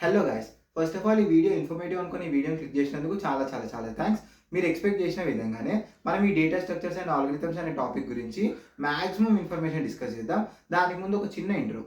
Hello guys first of all ఈ video informative అనుకుని ఈ వీడియోని క్లిక్ చేసినందుకు చాలా చాలా చాలా థ్యాంక్స్ మీరు ఎక్స్పెక్ట్ చేసిన విధంగానే మనం ఈ డేటా స్ట్రక్చర్స్ అండ్ ఆల్గరిథమ్స్ అనే టాపిక్ గురించి మాక్సిమం ఇన్ఫర్మేషన్ డిస్కస్ చేద్దాం. దానికి ముందు ఒక చిన్న ఇంట్రో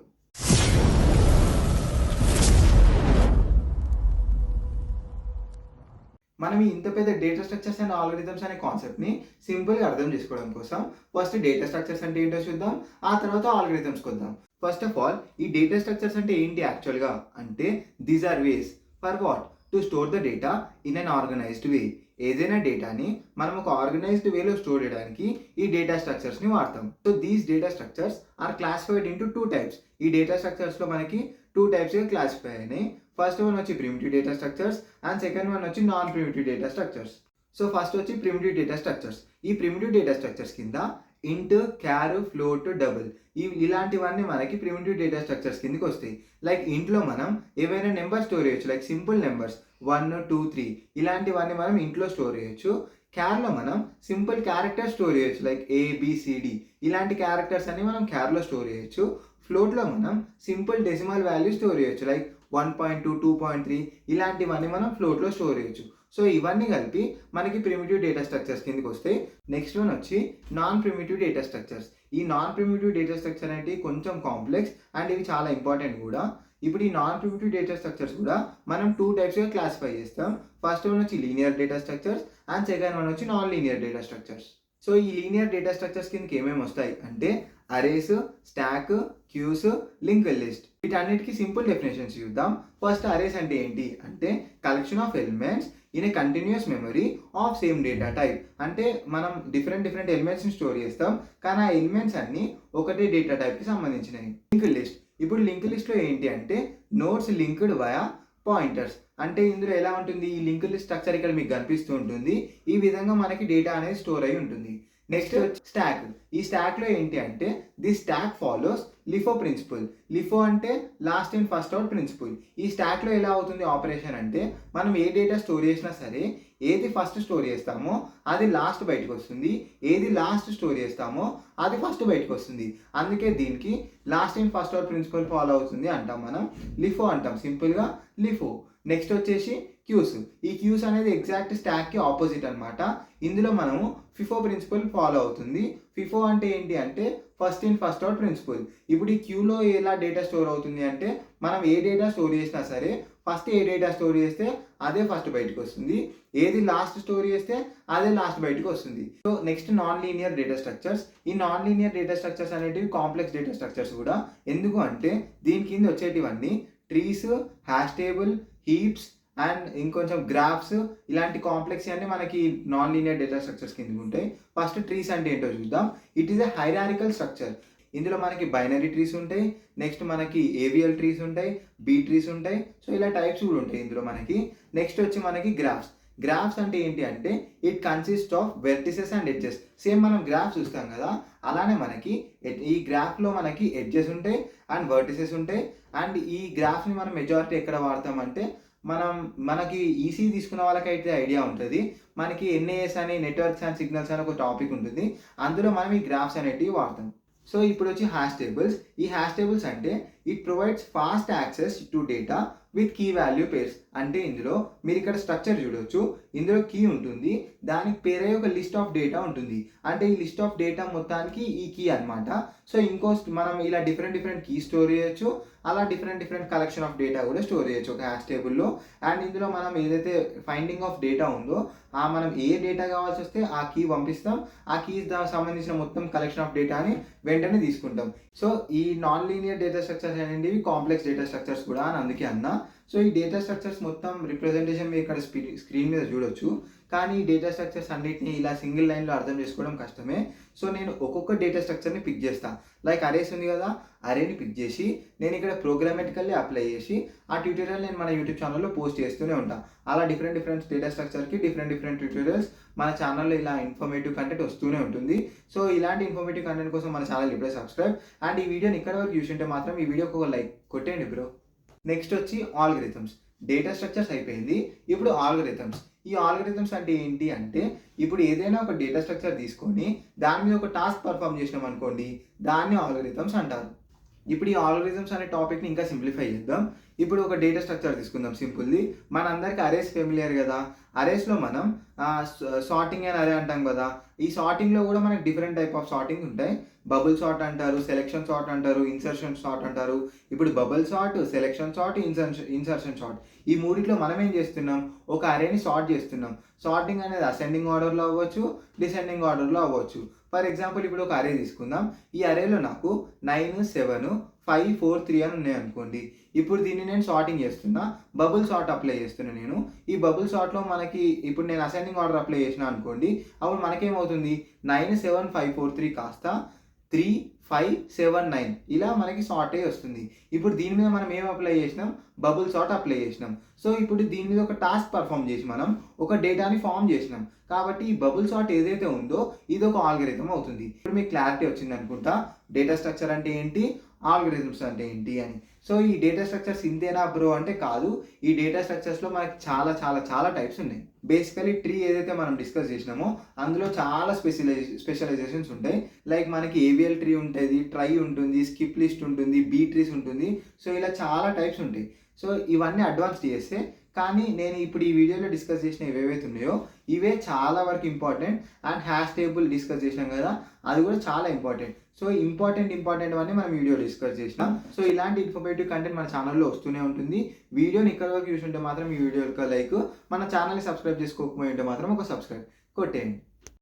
మనం ఇంత పెద్ద డేటా స్ట్రక్చర్స్ అండ్ ఆల్గరిథమ్స్ అనే కాన్సెప్ట్ని సింపుల్గా అర్థం చేసుకోవడం కోసం ఫస్ట్ డేటా స్ట్రక్చర్స్ అంటే ఏంటో చూద్దాం. ఆ తర్వాత ఆల్గరిథమ్స్కి వద్దాం ఫస్ట్ ఆఫ్ ఆల్ ఈ డేటా స్ట్రక్చర్స్ అంటే ఏంటి యాక్చువల్గా అంటే these are ways for what to store the data in an organised way ఏదైనా డేటాని మనం ఒక ఆర్గనైజ్డ్ వేలో స్టోర్ చేయడానికి ఈ డేటా స్ట్రక్చర్స్ని వాడతాం. So these data structures are classified into two types ఈ డేటా స్ట్రక్చర్స్లో మనకి టూ టైప్స్గా క్లాసిఫై అయినాయి. ఫస్ట్ వన్ వచ్చి primitive data structures and second one వచ్చి non primitive data structures so first వచ్చి ప్రిమిటివ్ డేటా స్ట్రక్చర్స్ ఈ ప్రిమిటివ్ డేటా స్ట్రక్చర్స్ కింద ఇంట్ క్యారు ఫ్లోట్ డబుల్ ఈ ఇలాంటివన్నీ మనకి ప్రిమిటివ్ డేటా స్ట్రక్చర్స్ కిందకి వస్తాయి. లైక్ ఇంట్లో మనం ఏవైనా నెంబర్ స్టోర్ చేయొచ్చు. Like simple numbers one two three ఇలాంటివన్నీ మనం ఇంట్లో స్టోర్ చేయొచ్చు. క్యార్లో మనం సింపుల్ క్యారెక్టర్ స్టోర్ చేయొచ్చు. Like A B C D ఇలాంటి క్యారెక్టర్స్ అన్ని మనం క్యార్లో స్టోర్ చేయొచ్చు. ఫ్లోట్లో మనం సింపుల్ డెసిమల్ వాల్యూ స్టోర్ చేయొచ్చు. Like one point two two point three ఇలాంటివన్నీ మనం ఫ్లోట్లో స్టోర్ చేయొచ్చు. సో ఇవన్నీ కలిపి మనకి ప్రిమిటివ్ డేటా స్ట్రక్చర్స్ కిందకి వస్తాయి నెక్స్ట్ వన్ వచ్చి నాన్ ప్రిమిటివ్ డేటా స్ట్రక్చర్స్ ఈ నాన్ ప్రిమిటివ్ డేటా స్ట్రక్చర్ అనేది కొంచెం కాంప్లెక్స్ అండ్ ఇవి చాలా ఇంపార్టెంట్ కూడా. ఇప్పుడు ఈ నాన్ ప్రిమిటివ్ డేటా స్ట్రక్చర్స్ కూడా మనం టూ టైప్స్గా క్లాసిఫై చేస్తాం. ఫస్ట్ వన్ వచ్చి linear data structures and second one వచ్చి non linear data structures so ఈ లీనియర్ డేటా స్ట్రక్చర్స్ కిందకి ఏమేమి వస్తాయి? అంటే arrays stack queues link list. వీటన్నిటికీ సింపుల్ డెఫినేషన్స్ చూద్దాం. ఫస్ట్ అరేస్ అంటే ఏంటి? అంటే collection of elements in a continuous memory of same data type. అంటే మనం డిఫరెంట్ డిఫరెంట్ ఎలిమెంట్స్ని స్టోర్ చేస్తాం కానీ ఆ ఎలిమెంట్స్ అన్ని ఒకటే డేటా టైప్కి సంబంధించినవి. Link list. ఇప్పుడు లింక్ లిస్ట్లో ఏంటి అంటే నోట్స్ లింక్డ్ వయా పాయింటర్స్. అంటే ఇందులో ఎలా ఉంటుంది? ఈ లింక్ లిస్ట్ స్ట్రక్చర్ ఇక్కడ మీకు కనిపిస్తూ ఉంటుంది. ఈ విధంగా మనకి డేటా అనేది స్టోర్ అయి ఉంటుంది. నెక్స్ట్ స్టాక్ ఈ స్టాక్లో ఏంటి అంటే the stack follows LIFO principle. LIFO అంటే last in first out principle. ఈ స్టాక్లో ఎలా అవుతుంది ఆపరేషన్ అంటే మనం ఏ డేటా స్టోర్ చేసినా సరే ఏది ఫస్ట్ స్టోర్ చేస్తామో అది లాస్ట్ బయటకు వస్తుంది. ఏది లాస్ట్ స్టోర్ చేస్తామో అది ఫస్ట్ బయటకు వస్తుంది. అందుకే దీనికి last in first out principle follow అవుతుంది అంటాం మనం. లిఫో అంటాం. సింపుల్గా లిఫో. నెక్స్ట్ వచ్చేసి క్యూస్. ఈ క్యూస్ అనేది ఎగ్జాక్ట్ స్టాక్కి ఆపోజిట్ అనమాట ఇందులో మనము ఫిఫో ప్రిన్సిపల్ ఫాలో అవుతుంది. ఫిఫో అంటే ఏంటి అంటే first in first out principle ఇప్పుడు ఈ క్యూలో ఎలా డేటా స్టోర్ అవుతుంది అంటే మనం ఏ డేటా స్టోర్ చేసినా సరే ఫస్ట్ ఏ డేటా స్టోర్ చేస్తే అదే ఫస్ట్ బయటకు వస్తుంది. ఏది లాస్ట్ స్టోర్ చేస్తే అదే లాస్ట్ బయటకు వస్తుంది. So next non linear data structures ఈ నాన్ లీనియర్ డేటా స్ట్రక్చర్స్ అనేటివి కాంప్లెక్స్ డేటా స్ట్రక్చర్స్ కూడా. ఎందుకు అంటే దీని కింద వచ్చేటివన్నీ trees hash table heaps and ఇంకొంచెం గ్రాఫ్స్ ఇలాంటి కాంప్లెక్స్ అన్ని మనకి నాన్ లీనియర్ డేటా స్ట్రక్చర్స్ కింద ఉంటాయి. ఫస్ట్ ట్రీస్ అంటే ఏంటో చూద్దాం. It is a hierarchical structure ఇందులో మనకి బైనరీ ట్రీస్ ఉంటాయి. నెక్స్ట్ మనకి ఏవిఎల్ ట్రీస్ ఉంటాయి. బీ ట్రీస్ ఉంటాయి. సో ఇలా టైప్స్ కూడా ఉంటాయి ఇందులో మనకి. నెక్స్ట్ వచ్చి మనకి గ్రాఫ్స్ గ్రాఫ్స్ అంటే ఏంటి అంటే it consist of vertices and edges same మనం గ్రాఫ్ చూస్తాం కదా. అలానే మనకి ఈ గ్రాఫ్లో మనకి ఎడ్జెస్ ఉంటాయి అండ్ వర్టిసెస్ ఉంటాయి. అండ్ ఈ గ్రాఫ్ని మనం మెజారిటీ ఎక్కడ వాడతామంటే మనం మనకి ఈసీ తీసుకున్న వాళ్ళకైతే ఐడియా ఉంటుంది. మనకి ఎన్ఏఎస్ అని నెట్వర్క్స్ అండ్ సిగ్నల్స్ అని ఒక టాపిక్ ఉంటుంది. అందులో మనం ఈ గ్రాఫ్స్ అనేటివి వాడతాం. సో ఇప్పుడు వచ్చి హ్యాష్ టేబుల్స్ ఈ హ్యాష్ టేబుల్స్ అంటే it provides fast access to data with key value pairs అంటే ఇందులో మీరు ఇక్కడ స్ట్రక్చర్ చూడొచ్చు. ఇందులో కీ ఉంటుంది. దానికి పేరే ఒక లిస్ట్ ఆఫ్ డేటా ఉంటుంది. అంటే ఈ లిస్ట్ ఆఫ్ డేటా మొత్తానికి ఈ కీ అనమాట సో ఇంకో మనం ఇలా డిఫరెంట్ డిఫరెంట్ కీ స్టోర్ చేయొచ్చు. అలా different different collection of data కూడా స్టోర్ చేయొచ్చు ఒక హ్యాష్ టేబుల్లో అండ్ ఇందులో మనం ఏదైతే ఫైండింగ్ ఆఫ్ డేటా ఉందో ఆ మనం ఏ డేటా కావాల్సి వస్తే ఆ కీ పంపిస్తాం. ఆ కీ దానికి సంబంధించిన మొత్తం కలెక్షన్ ఆఫ్ డేటాని వెంటనే తీసుకుంటాం. సో ఈ నాన్ లీనియర్ డేటా స్ట్రక్చర్స్ అనేవి కాంప్లెక్స్ డేటా స్ట్రక్చర్స్ కూడా అని అందుకే అన్నా. సో ఈ డేటా స్ట్రక్చర్స్ మొత్తం రిప్రజెంటేషన్ మీరు ఇక్కడ స్క్రీన్ మీద చూడొచ్చు. కానీ ఈ డేటా స్ట్రక్చర్స్ అన్నిటిని ఇలా సింగిల్ లైన్లో అర్థం చేసుకోవడం కష్టమే. సో నేను ఒక్కొక్క డేటా స్ట్రక్చర్ని పిక్ చేస్తాను లైక్ అరేస్ ఉంది కదా అరేని పిక్ చేసి నేను ఇక్కడ ప్రోగ్రామెటికల్లీ అప్లై చేసి ఆ ట్యూటోరియల్ నేను మన యూట్యూబ్ ఛానల్లో పోస్ట్ చేస్తూనే ఉంటాను అలా డిఫరెంట్ డిఫరెంట్ డేటా స్ట్రక్చర్కి డిఫరెంట్ డిఫరెంట్ ట్యూటోరియల్స్ మన ఛానల్లో ఇలా ఇన్ఫర్మేటివ్ కంటెంట్ వస్తూనే ఉంటుంది. సో ఇలాంటి ఇన్ఫర్మేటివ్ కంటెంట్ కోసం మన ఛానల్ ఇప్పుడే సబ్స్క్రైబ్ అండ్ ఈ వీడియోని ఇక్కడ వరకు చూసింటే మాత్రం ఈ వీడియోకి ఒక లైక్ కొట్టేయండి బ్రో నెక్స్ట్ వచ్చి ఆల్గరిథమ్స్ డేటా స్ట్రక్చర్స్ అయిపోయింది. ఇప్పుడు ఆల్గరిథమ్స్ ఈ ఆల్గరిథమ్స్ అంటే ఏంటి అంటే ఇప్పుడు ఏదైనా ఒక డేటా స్ట్రక్చర్ తీసుకొని దాని మీద ఒక టాస్క్ పర్ఫామ్ చేసినాం అనుకోండి దాన్ని ఆల్గరిథమ్స్ అంటారు. ఇప్పుడు ఈ ఆల్గరిథమ్స్ అనే టాపిక్ని ఇంకా సింప్లిఫై చేద్దాం. ఇప్పుడు ఒక డేటా స్ట్రక్చర్ తీసుకుందాం సింపుల్ది మనందరికీ అరేస్ ఫెమిలియర్ కదా. అరేస్లో మనం సార్టింగ్ అని అరే అంటాం కదా. ఈ సార్టింగ్లో కూడా మనకి డిఫరెంట్ టైప్ ఆఫ్ సార్టింగ్ ఉంటాయి. బబుల్ సార్ట్ అంటారు సెలెక్షన్ సార్ట్ అంటారు ఇన్సర్షన్ సార్ట్ అంటారు. ఇప్పుడు bubble sort selection sort insertion insertion sort ఈ మూడిట్లో మనం ఏం చేస్తున్నాం? ఒక అరేని సార్ట్ చేస్తున్నాం. సార్టింగ్ అనేది అసెండింగ్ ఆర్డర్లో అవ్వచ్చు డిసెండింగ్ ఆర్డర్లో అవ్వచ్చు. ఫర్ ఎగ్జాంపుల్ ఇప్పుడు ఒక అరే తీసుకుందాం. ఈ అరేలో నాకు nine seven five four three అని ఉన్నాయి అనుకోండి. ఇప్పుడు దీన్ని నేను షార్టింగ్ చేస్తున్నా. బబుల్ షార్ట్ అప్లై చేస్తున్నా నేను. ఈ బబుల్ షార్ట్లో మనకి ఇప్పుడు నేను అసెండింగ్ ఆర్డర్ అప్లై చేసిన అనుకోండి అప్పుడు మనకేమవుతుంది? Nine seven five four three కాస్త త్రీ ఫైవ్ సెవెన్ నైన్ ఇలా మనకి షార్ట్ అయ్యి వస్తుంది. ఇప్పుడు దీని మీద మనం ఏం అప్లై చేసినాం? బబుల్ షార్ట్ అప్లై చేసినాం. సో ఇప్పుడు దీని మీద ఒక టాస్క్ పర్ఫామ్ చేసి మనం ఒక డేటాని ఫామ్ చేసినాం. కాబట్టి ఈ బబుల్ షార్ట్ ఏదైతే ఉందో ఇది ఒక ఆల్గరిథం అవుతుంది. ఇప్పుడు మీకు క్లారిటీ వచ్చింది అనుకుంటా డేటా స్ట్రక్చర్ అంటే ఏంటి? ఆల్గరిథమ్స్ అంటే ఏంటి అని. సో ఈ డేటా స్ట్రక్చర్స్ ఇంతేనా బ్రో అంటే కాదు. ఈ డేటా స్ట్రక్చర్స్లో మనకి చాలా చాలా చాలా టైప్స్ ఉన్నాయి. బేసికలీ ట్రీ ఏదైతే మనం డిస్కస్ చేసినామో అందులో చాలా స్పెషలైజ్ స్పెషలైజేషన్స్ ఉంటాయి. లైక్ మనకి ఏవిఎల్ ట్రీ ఉంటుంది ట్రై ఉంటుంది స్కిప్ లిస్ట్ ఉంటుంది బీ ట్రీస్ ఉంటుంది. సో ఇలా చాలా టైప్స్ ఉంటాయి. సో ఇవన్నీ అడ్వాన్స్ చేస్తే కానీ నేను ఇప్పుడు ఈ వీడియోలో డిస్కస్ చేసిన ఏవేవైతే ఉన్నాయో ఇవే చాలా వరకు important and hash table discuss చేసినాం కదా అది కూడా చాలా ఇంపార్టెంట్ సో ఇంపార్టెంట్ ఇంపార్టెంట్ అన్నీ మనం వీడియో డిస్కస్ చేసినాం. సో ఇలాంటి ఇన్ఫర్మేటివ్ కంటెంట్ మన ఛానల్లో వస్తూనే ఉంటుంది. వీడియోని ఇక్కడ వరకు చూసుంటే మాత్రం ఈ వీడియో యొక్క లైక్ మన ఛానల్ని సబ్స్క్రైబ్ చేసుకోకపోయి ఉంటే మాత్రం ఒక సబ్స్క్రైబ్ కొట్టేయండి.